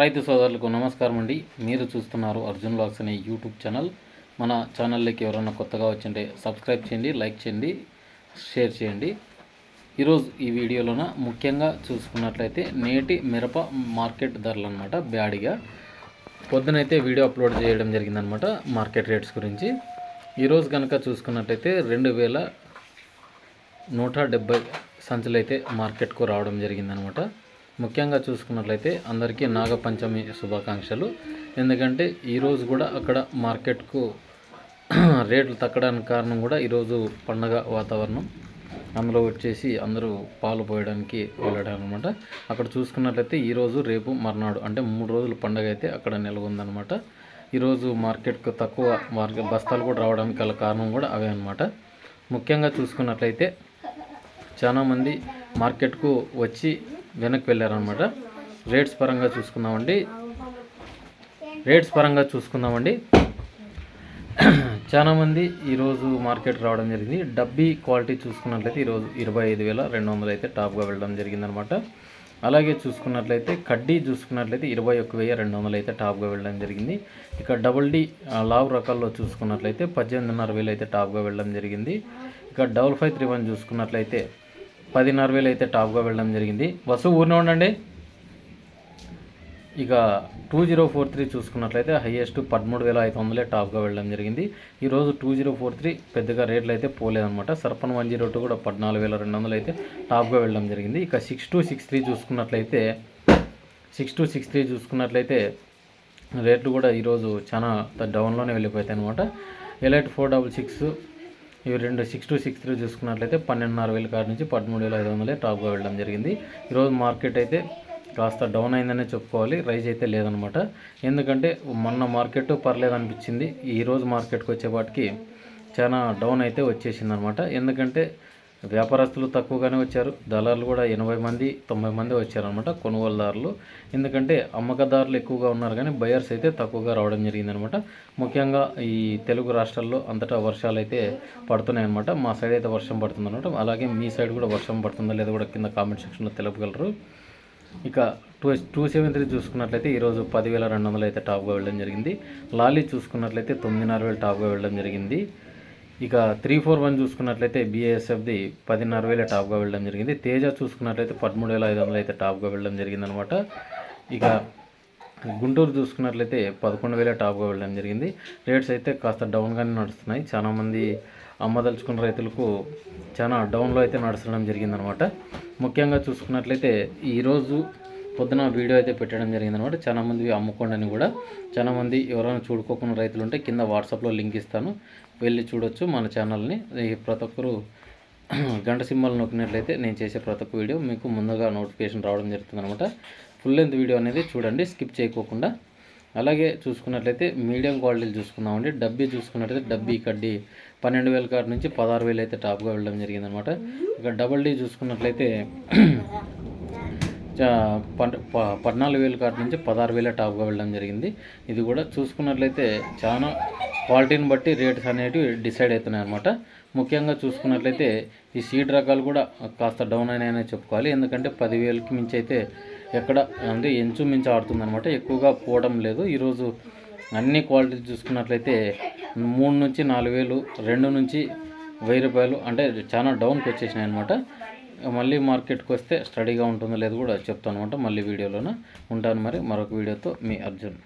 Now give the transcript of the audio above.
రైతు సోదరులకు నమస్కారం అండి. మీరు చూస్తున్నారు అర్జున్ లాక్స్ అనే యూట్యూబ్ ఛానల్. మన ఛానల్లోకి ఎవరైనా కొత్తగా వచ్చింటే సబ్స్క్రైబ్ చేయండి లైక్ చేయండి షేర్ చేయండి. ఈరోజు ఈ వీడియోలోన ముఖ్యంగా చూసుకున్నట్లయితే నేటి మిరప మార్కెట్ ధరలు అనమాట బ్యాడిగా. పొద్దునైతే వీడియో అప్లోడ్ చేయడం జరిగిందనమాట మార్కెట్ రేట్స్ గురించి. ఈరోజు కనుక చూసుకున్నట్లయితే రెండు వేల నూట డెబ్బై సంచులు అయితే మార్కెట్కు రావడం జరిగిందనమాట ముఖ్యంగా చూసుకున్నట్లయితే అందరికీ నాగపంచమి శుభాకాంక్షలు. ఎందుకంటే ఈరోజు కూడా అక్కడ మార్కెట్కు రేట్లు తగ్గడానికి కారణం కూడా ఈరోజు పండగ వాతావరణం. అందులో వచ్చేసి అందరూ పాలు పోయడానికి వెళ్ళడం అనమాట అక్కడ చూసుకున్నట్లయితే ఈరోజు రేపు మర్నాడు అంటే మూడు రోజులు పండగ అయితే అక్కడ నెలకొందనమాట ఈరోజు మార్కెట్కు తక్కువ మార్కెట్ బస్తాలు కూడా రావడానికి గల కారణం కూడా అవే అనమాట ముఖ్యంగా చూసుకున్నట్లయితే చాలామంది మార్కెట్కు వచ్చి వెనక్కి వెళ్ళారనమాట రేట్స్ పరంగా చూసుకుందామండి. రేట్స్ పరంగా చూసుకుందామండి. చాలామంది ఈరోజు మార్కెట్ రావడం జరిగింది. డబ్బీ క్వాలిటీ చూసుకున్నట్లయితే ఈరోజు ఇరవై ఐదు వేల రెండు వందలు అయితే టాప్గా వెళ్ళడం జరిగిందనమాట అలాగే చూసుకున్నట్లయితే కడ్డీ చూసుకున్నట్లయితే ఇరవై ఒక్క వెయ్యి రెండు వందలు అయితే టాప్గా వెళ్ళడం జరిగింది. ఇక డబుల్ డి లావ్ రకాల్లో చూసుకున్నట్లయితే పద్దెనిమిదిన్నర వేలు అయితే టాప్గా వెళ్ళడం జరిగింది. ఇక డబుల్ ఫైవ్ త్రీ వన్ చూసుకున్నట్లయితే పదిన్నర వేలు అయితే టాప్గా వెళ్ళడం జరిగింది. వసు ఊరినే ఉండండి. ఇక టూ జీరో ఫోర్ త్రీ చూసుకున్నట్లయితే హయ్యెస్ట్ పదమూడు వేల ఐదు వందలే టాప్గా వెళ్ళడం జరిగింది. ఈరోజు టూ జీరో ఫోర్ త్రీ పెద్దగా రేట్లు అయితే పోలేదన్నమాట. సర్పన్ వన్ జీరో టూ కూడా పద్నాలుగు వేల రెండు వందలు అయితే టాప్గా వెళ్ళడం జరిగింది. ఇక సిక్స్ టూ సిక్స్ త్రీ చూసుకున్నట్లయితే సిక్స్ టూ సిక్స్ త్రీ చూసుకున్నట్లయితే రేట్లు కూడా ఈరోజు చాలా డౌన్లోనే వెళ్ళిపోతాయి అనమాట ఎలైట్ ఫోర్ డబుల్ సిక్స్ ఇవి రెండు సిక్స్ టూ సిక్స్ త్రీ చూసుకున్నట్లయితే పన్నెండున్నర వేల కాడ నుంచి పదమూడు వేల ఐదు వందలే టాప్గా వెళ్ళడం జరిగింది. ఈరోజు మార్కెట్ అయితే కాస్త డౌన్ అయిందనే చెప్పుకోవాలి. రైజ్ అయితే లేదనమాట. ఎందుకంటే మొన్న మార్కెట్ పర్లేదు అనిపించింది. ఈరోజు మార్కెట్కి వచ్చేపాటికి చాలా డౌన్ అయితే వచ్చేసింది అనమాట ఎందుకంటే వ్యాపారస్తులు తక్కువగానే వచ్చారు. దళారులు కూడా ఎనభై మంది తొంభై మంది వచ్చారనమాట కొనుగోలుదారులు. ఎందుకంటే అమ్మకదారులు ఎక్కువగా ఉన్నారు కానీ బయర్స్ అయితే తక్కువగా రావడం జరిగిందనమాట ముఖ్యంగా ఈ తెలుగు రాష్ట్రాల్లో అంతటా వర్షాలు అయితే పడుతున్నాయి అనమాట మా సైడ్ అయితే వర్షం పడుతుందన్నమాట. అలాగే మీ సైడ్ కూడా వర్షం పడుతుందో లేదా కూడా కింద కామెంట్ సెక్షన్లో తెలుపగలరు. ఇక టూ టూ సెవెన్ త్రీ చూసుకున్నట్లయితే ఈరోజు పదివేల రెండు వందలు అయితే టాప్గా వెళ్ళడం జరిగింది. లాలీ చూసుకున్నట్లయితే తొమ్మిదిన్నర వేలు టాప్గా వెళ్ళడం జరిగింది. ఇక త్రీ ఫోర్ వన్ చూసుకున్నట్లయితే బీఏఎస్ఎఫ్ది పదిన్నర వేల టాప్గా వెళ్ళడం జరిగింది. తేజ చూసుకున్నట్లయితే పదమూడు వేల ఐదు వందలు అయితే టాప్గా వెళ్ళడం జరిగింది అనమాట ఇక గుంటూరు చూసుకున్నట్లయితే పదకొండు వేల టాప్గా వెళ్ళడం జరిగింది. రేట్స్ అయితే కాస్త డౌన్గానే నడుస్తున్నాయి. చాలామంది అమ్మదలుచుకున్న రైతులకు చాలా డౌన్లో అయితే నడచడం జరిగిందనమాట. ముఖ్యంగా చూసుకున్నట్లయితే ఈరోజు పొద్దున వీడియో అయితే పెట్టడం జరిగింది అనమాట చాలామంది అమ్ముకోండి అని కూడా చాలామంది ఎవరైనా చూడుకోకుండా రైతులు ఉంటే కింద వాట్సాప్లో లింక్ ఇస్తాను. వెళ్ళి చూడొచ్చు మన ఛానల్ని. ప్రతి ఒక్కరు గంట సింబల్ నొక్కినట్లయితే నేను చేసే ప్రతి ఒక్క వీడియో మీకు ముందుగా నోటిఫికేషన్ రావడం జరుగుతుంది అనమాట ఫుల్ లెంత్ వీడియో అనేది చూడండి స్కిప్ చేయకోకుండా. అలాగే చూసుకున్నట్లయితే మీడియం క్వాలిటీలు చూసుకుందామండి. డబ్బీ చూసుకున్నట్లయితే డబ్బీ కడ్డీ పన్నెండు వేల కాడ నుంచి పదహారు వేలు అయితే టాప్గా వెళ్ళడం జరిగిందనమాట. ఇక డబల్ డీ చూసుకున్నట్లయితే పద్నాలుగు వేల కాడ నుంచి పదహారు వేల టాప్గా వెళ్ళడం జరిగింది. ఇది కూడా చూసుకున్నట్లయితే చాలా క్వాలిటీని బట్టి రేట్స్ అనేటివి డిసైడ్ అవుతున్నాయి అనమాట ముఖ్యంగా చూసుకున్నట్లయితే ఈ సీడ్ రకాలు కూడా కాస్త డౌన్ అయినాయనే చెప్పుకోవాలి. ఎందుకంటే పదివేలకి మించి అయితే ఎక్కడ అంటే ఎంచు మించి ఆడుతుందనమాట ఎక్కువగా పోవడం లేదు. ఈరోజు అన్ని క్వాలిటీ చూసుకున్నట్లయితే మూడు నుంచి నాలుగు వేలు రెండు నుంచి వెయ్యి రూపాయలు అంటే చాలా డౌన్కి వచ్చేసినాయి అనమాట మళ్ళీ మార్కెట్కి వస్తే స్టడీగా ఉంటుందో లేదో కూడా చెప్తాను అనమాట మళ్ళీ వీడియోలోన ఉంటాను మరి మరొక వీడియోతో మీ అర్జున్.